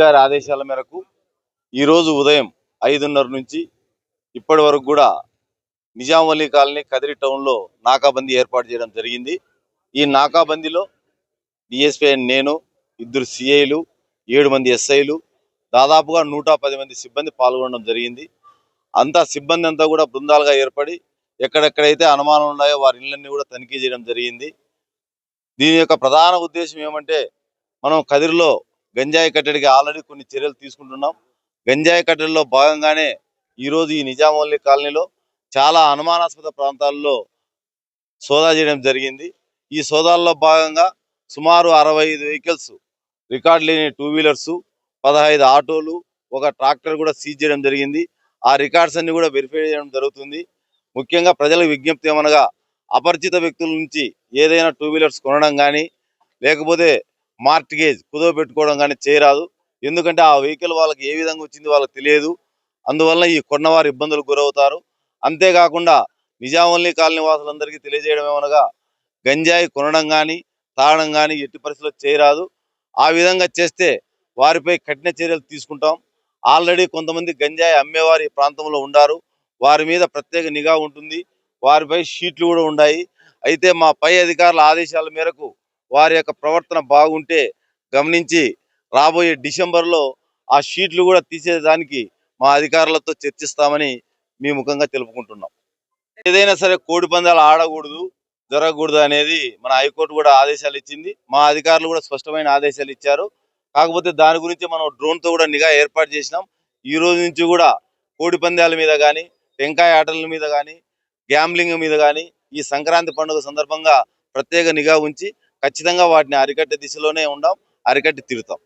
గారి ఆదేశాల మేరకు ఈరోజు ఉదయం ఐదున్నర నుంచి ఇప్పటి వరకు కూడా నిజాంవల్లి కాలనీ కదిరి టౌన్లో నాకాబందీ ఏర్పాటు చేయడం జరిగింది. ఈ నాకాబందీలో డిఎస్పీ నేను ఇద్దరు సిఐలు ఏడు మంది ఎస్ఐలు దాదాపుగా నూట పది మంది సిబ్బంది పాల్గొనడం జరిగింది. అంతా సిబ్బంది అంతా కూడా బృందాలుగా ఏర్పడి ఎక్కడెక్కడైతే అనుమానం ఉన్నాయో వారి ఇళ్ళన్నీ కూడా తనిఖీ చేయడం జరిగింది. దీని యొక్క ప్రధాన ఉద్దేశం ఏమంటే మనం కదిరిలో గంజాయి కట్టడికి ఆల్రెడీ కొన్ని చర్యలు తీసుకుంటున్నాం. గంజాయి కట్టడిలో భాగంగానే ఈరోజు ఈ నిజామల్లి కాలనీలో చాలా అనుమానాస్పద ప్రాంతాల్లో సోదా చేయడం జరిగింది. ఈ సోదాల్లో భాగంగా సుమారు అరవై ఐదు వెహికల్స్ రికార్డ్ లేని టూ వీలర్స్ పదహైదు ఆటోలు ఒక ట్రాక్టర్ కూడా సీజ్ చేయడం జరిగింది. ఆ రికార్డ్స్ అన్ని కూడా వెరిఫై చేయడం జరుగుతుంది. ముఖ్యంగా ప్రజలకు విజ్ఞప్తి ఏమనగా అపరిచిత వ్యక్తుల నుంచి ఏదైనా టూ వీలర్స్ కొనడం కానీ లేకపోతే మార్టిగేజ్ కుదవ పెట్టుకోవడం కానీ చేయరాదు. ఎందుకంటే ఆ వెహికల్ వాళ్ళకి ఏ విధంగా వచ్చింది వాళ్ళకి తెలియదు. అందువల్ల ఈ కొన్నవారు ఇబ్బందులకు గురవుతారు. అంతేకాకుండా నిజామల్లి కాలనీ వాసులందరికీ తెలియజేయడం ఏమనగా గంజాయి కొనడం కానీ తాగడం కానీ ఎట్టి పరిస్థితుల్లో చేయరాదు. ఆ విధంగా చేస్తే వారిపై కఠిన చర్యలు తీసుకుంటాం. ఆల్రెడీ కొంతమంది గంజాయి అమ్మేవారు ఈ ప్రాంతంలో ఉండారు. వారి మీద ప్రత్యేక నిఘా ఉంటుంది. వారిపై షీట్లు కూడా ఉన్నాయి అయితే మా పై అధికారుల ఆదేశాల మేరకు వారి యొక్క ప్రవర్తన బాగుంటే గమనించి రాబోయే డిసెంబర్లో ఆ షీట్లు కూడా తీసేదానికి మా అధికారులతో చర్చిస్తామని మీ ముఖంగా తెలుపుకుంటున్నాం. ఏదైనా సరే కోడి పందాలు ఆడకూడదు జరగకూడదు అనేది మన హైకోర్టు కూడా ఆదేశాలు ఇచ్చింది. మా అధికారులు కూడా స్పష్టమైన ఆదేశాలు ఇచ్చారు. కాకపోతే దాని గురించి మనం డ్రోన్తో కూడా నిఘా ఏర్పాటు చేసినాం. ఈ రోజు నుంచి కూడా కోడి పందాల మీద కానీ టెంకాయ ఆటల మీద కానీ గ్యాంబ్లింగ్ మీద కానీ ఈ సంక్రాంతి పండుగ సందర్భంగా ప్రత్యేక నిఘా ఉంచి ఖచ్చితంగా వాటిని అరికట్టే దిశలోనే ఉండం అరికట్టి తిరుతాం